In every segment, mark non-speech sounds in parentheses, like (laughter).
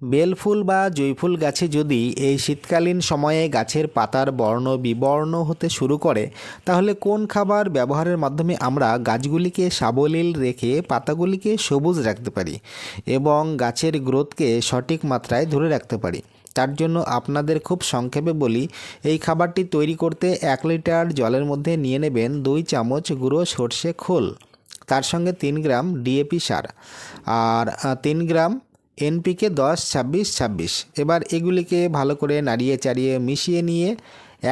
বেলফুল বা জুঁইফুল গাছে যদি এই শীতকালীন সময়ে গাছের পাতার বর্ণ বিবর্ণ হতে শুরু করে, তাহলে কোন খাবার ব্যবহারের মাধ্যমে আমরা গাছগুলিকে সাবলীল রেখে পাতাগুলিকে সবুজ রাখতে পারি এবং গাছের গ্রোথকে সঠিক মাত্রায় ধরে রাখতে পারি? তার জন্য আপনাদের খুব সংক্ষেপে বলি, এই খাবারটি তৈরি করতে এক লিটার জলের মধ্যে নিয়ে নেবেন দুই চামচ গুঁড়ো সর্ষে খোল, তার সঙ্গে তিন গ্রাম ডিএপি সার, আর তিন গ্রাম এনপিকে দশ, ছাব্বিশ ছাব্বিশ। এবার এগুলিকে ভালো করে নাড়িয়ে চাড়িয়ে মিশিয়ে নিয়ে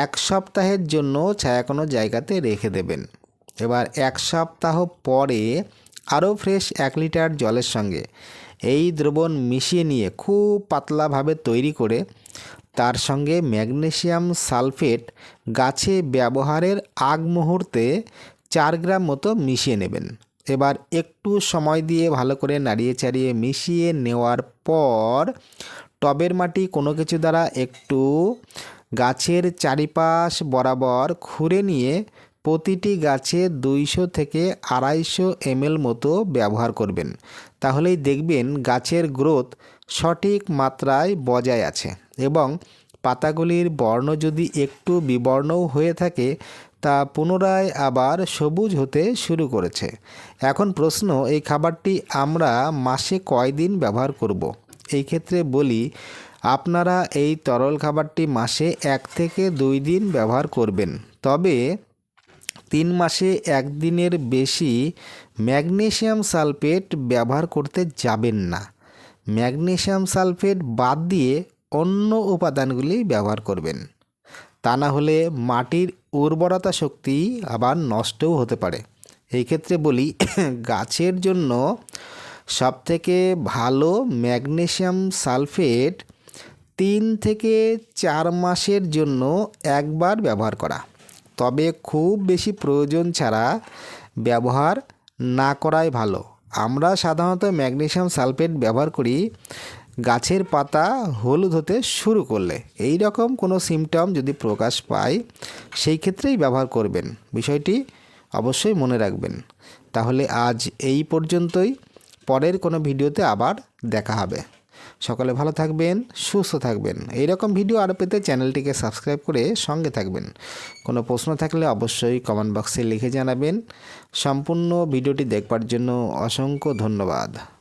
এক সপ্তাহের জন্য ছায়া কোনো জায়গাতে রেখে দেবেন। এবার এক সপ্তাহ পরে আরও ফ্রেশ এক লিটার জলের সঙ্গে এই দ্রবণ মিশিয়ে নিয়ে খুব পাতলাভাবে তৈরি করে তার সঙ্গে ম্যাগনেসিয়াম সালফেট গাছে ব্যবহারের আগ মুহূর্তে চার গ্রাম মতো মিশিয়ে নেবেন। এবার একটু সময় দিয়ে ভালো করে নাড়িয়ে চাড়িয়ে মিশিয়ে নেওয়ার পর টবের মাটি কোনো কিছু দ্বারা একটু গাছের চারিপাশ বরাবর খুঁড়ে নিয়ে প্রতিটি গাছে দুইশো থেকে আড়াইশো এমএল মতো ব্যবহার করবেন। তাহলেই দেখবেন গাছের গ্রোথ সঠিক মাত্রায় বজায় আছে এবং পাতাগুলির বর্ণ যদি একটু বিবর্ণও হয়ে থাকে, তা পুনরায় আবার সবুজ হতে শুরু করেছে। এখন প্রশ্ন, এই খাবারটি আমরা মাসে কয়দিন ব্যবহার করব। এই ক্ষেত্রে বলি, আপনারা এই তরল খাবারটি মাসে এক থেকে দুই দিন ব্যবহার করবেন। তবে তিন মাসে একদিনের বেশি ম্যাগনেসিয়াম সালফেট ব্যবহার করতে যাবেন না। ম্যাগনেসিয়াম সালফেট বাদ দিয়ে অন্য উপাদানগুলি ব্যবহার করবেন। তা না হলে মাটির উর্বরতা শক্তি আবার নষ্টও হতে পারে। এই ক্ষেত্রে বলি, (clears throat) গাছের জন্য সবথেকে ভালো ম্যাগনেশিয়াম সালফেট তিন থেকে চার মাসের জন্য একবার ব্যবহার করা। তবে খুব বেশি প্রয়োজন ছাড়া ব্যবহার না করাই ভালো। আমরা সাধারণত ম্যাগনেশিয়াম সালফেট ব্যবহার করি গাছের পাতা হলুদ হতে শুরু করলে, এই রকম কোনো সিমটম যদি প্রকাশ পায়, সেই ক্ষেত্রেই ব্যবহার করবেন। বিষয়টি অবশ্যই মনে রাখবেন। তাহলে আজ এই পর্যন্তই। পরের কোনো ভিডিওতে আবার দেখা হবে। সকলে ভালো থাকবেন, সুস্থ থাকবেন। এই রকম ভিডিও আরও পেতে চ্যানেলটিকে সাবস্ক্রাইব করে সঙ্গে থাকবেন। কোনো প্রশ্ন থাকলে অবশ্যই কমেন্ট বক্সে লিখে জানাবেন। সম্পূর্ণ ভিডিওটি দেখবার জন্য অসংখ্য ধন্যবাদ।